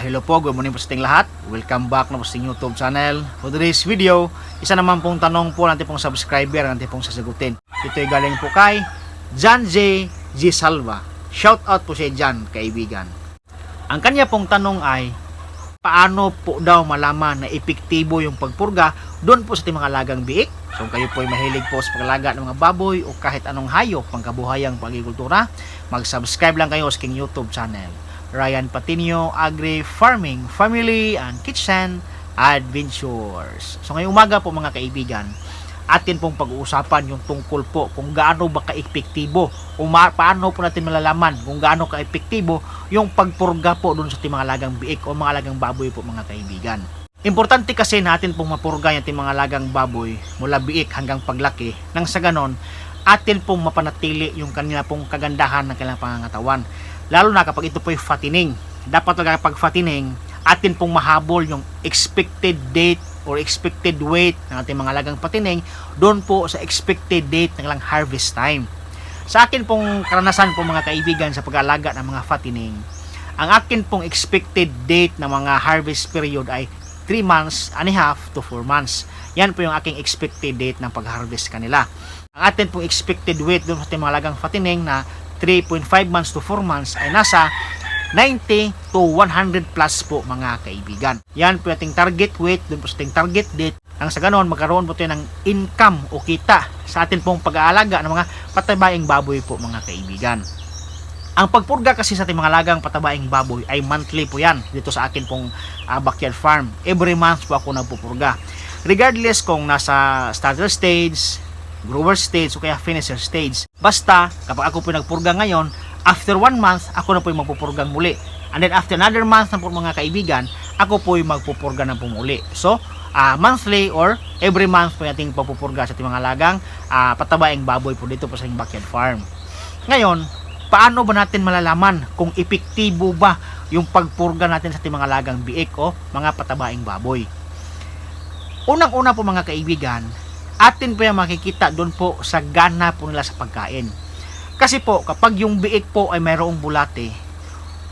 hello po, good morning po sa ating lahat. Welcome back na po sa YouTube channel. For today's video, isa naman pong tanong po natin pong subscriber natin pong sasagutin. Ito ay galing po kay John J. G. Salva. Shout out po si John, kaibigan. Ang kanya pong tanong ay, paano po daw malaman na epektibo yung pagpurga doon po sa ating mga lagang biik? So kung kayo po ay mahilig po sa paglaga ng mga baboy o kahit anong hayop pangkabuhayang pag-agrikultura, mag-subscribe lang kayo sa aking YouTube channel. Ryan Patinio Agri Farming Family and Kitchen Adventures. So ngayong umaga po mga kaibigan, atin pong pag-uusapan yung tungkol po kung gaano ba ka-epektibo o paano po natin malalaman kung gaano ka-epektibo yung pagpurga po doon sa ating mga lagang biik o mga lagang baboy po mga kaibigan. Importante kasi natin pong mapurga yung ating mga lagang baboy mula biik hanggang paglaki nang sa ganon atin pong mapanatili yung kanila pong kagandahan ng kanilang pangangatawan lalo na kapag ito po ay fattening. Dapat talaga kapag fattening, atin pong mahabol yung expected date or expected weight ng ating mga lagang patining doon po sa expected date ng lang harvest time. Sa akin pong karanasan po mga kaibigan sa pag-alaga ng mga fattening, ang akin pong expected date ng mga harvest period ay 3 months and a half to 4 months. Yan po yung aking expected date ng pag-harvest kanila. Ang atin pong expected weight doon sa ating mga lagang fattening na 3.5 months to 4 months ay nasa 90 to 100 plus po mga kaibigan. Yan po ating target weight, doon po sa ating target date. Ang sa ganon, magkaroon po tayo ng income o kita sa atin pong pag-aalaga ng mga patabaing baboy po mga kaibigan. Ang pagpurga kasi sa ating mga lagang patabaing baboy ay monthly po yan dito sa akin pong ah, backyard farm. Every month po ako nagpupurga. Regardless kung nasa starter stage, grower stage o kaya finisher stage. Basta kapag ako po nagpurga ngayon, after one month, ako na po yung magpupurgang muli. And then after another month na po mga kaibigan, ako po yung magpupurga ng pumuli. So, ah, monthly or every month po yung ating pagpupurga sa ating mga lagang ah, patabaing baboy po dito po sa ating backyard farm. Ngayon, paano ba natin malalaman kung epektibo ba yung pagpurga natin sa ating mga lagang biik o mga patabaing baboy? Unang-una po mga kaibigan, atin po yung makikita doon po sa gana po nila sa pagkain. Kasi po, kapag yung biik po ay mayroong bulate,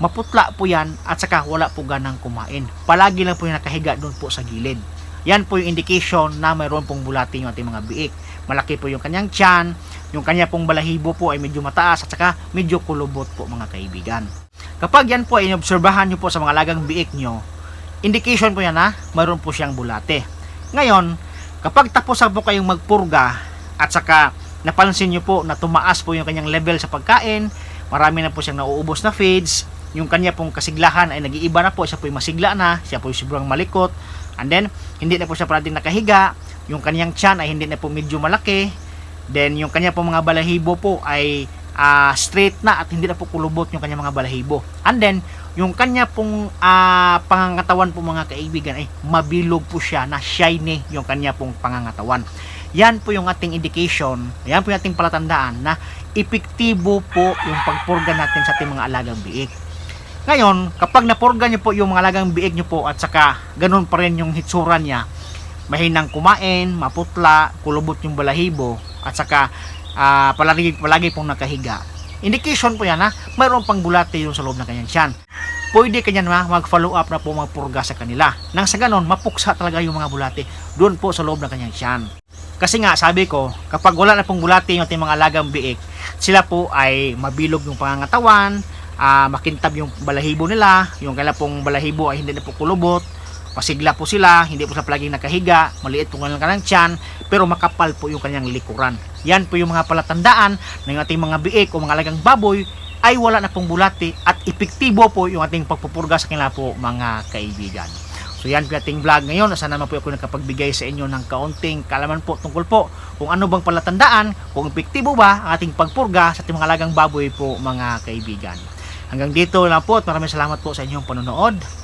maputla po yan at saka wala po ganang kumain. Palagi lang po yung nakahiga doon po sa gilid. Yan po yung indication na mayroon pong bulate yung ating mga biik. Malaki po yung kanyang tiyan, yung kanya pong balahibo po ay medyo mataas at saka medyo kulubot po mga kaibigan. Kapag yan po ay inobserbahan nyo po sa mga lagang biik nyo, indication po yan na mayroon po siyang bulate. Ngayon, kapag tapos na po kayong magpurga at saka napansin nyo po na tumaas po yung kanyang level sa pagkain, marami na po siyang nauubos na feeds, yung kanya pong kasiglahan ay nag-iiba na po, siya po yung masigla na, siya po yung sobrang malikot, and then, hindi na po siya parating nakahiga, yung kanyang tiyan ay hindi na po medyo malaki, then yung kanya pong mga balahibo po ay ah, straight na at hindi na po kulubot yung kanya mga balahibo. And then, yung kanya pong ah, pangangatawan po mga kaibigan ay mabilog po siya na shiny yung kanya pong pangangatawan. Yan po yung ating indication, yan po yung ating palatandaan na epektibo po yung pagpurga natin sa ating mga alagang biik. Ngayon, kapag napurga niyo po yung mga alagang biik niyo po at saka ganun pa rin yung hitsura niya, mahinang kumain, maputla, kulubot yung balahibo at saka ah, palagi, palagi pong nakahiga. Indication po yan ha, mayroon pang bulate yung sa loob ng kanyang tiyan. Pwede kanya na mag-follow up na po magpurga sa kanila. Nang sa ganon, mapuksa talaga yung mga bulate doon po sa loob ng kanyang tiyan. Kasi nga, sabi ko, kapag wala na pong bulate yung ating mga alagang biik, sila po ay mabilog yung pangangatawan, ah, makintab yung balahibo nila, yung kailan pong balahibo ay hindi na po kulubot, pasigla po sila, hindi po sila palaging nakahiga, maliit po kanilang kanilang tiyan, pero makapal po yung kanyang likuran. Yan po yung mga palatandaan ng ating mga biik o mga alagang baboy ay wala na pong bulati at epektibo po yung ating pagpupurga sa kanila po mga kaibigan. So yan po ating vlog ngayon. Sana naman po ako nakapagbigay sa inyo ng kaunting kalaman po tungkol po kung ano bang palatandaan, kung epektibo ba ang ating pagpurga sa ating mga alagang baboy po mga kaibigan. Hanggang dito lang po at maraming salamat po sa inyong panonood.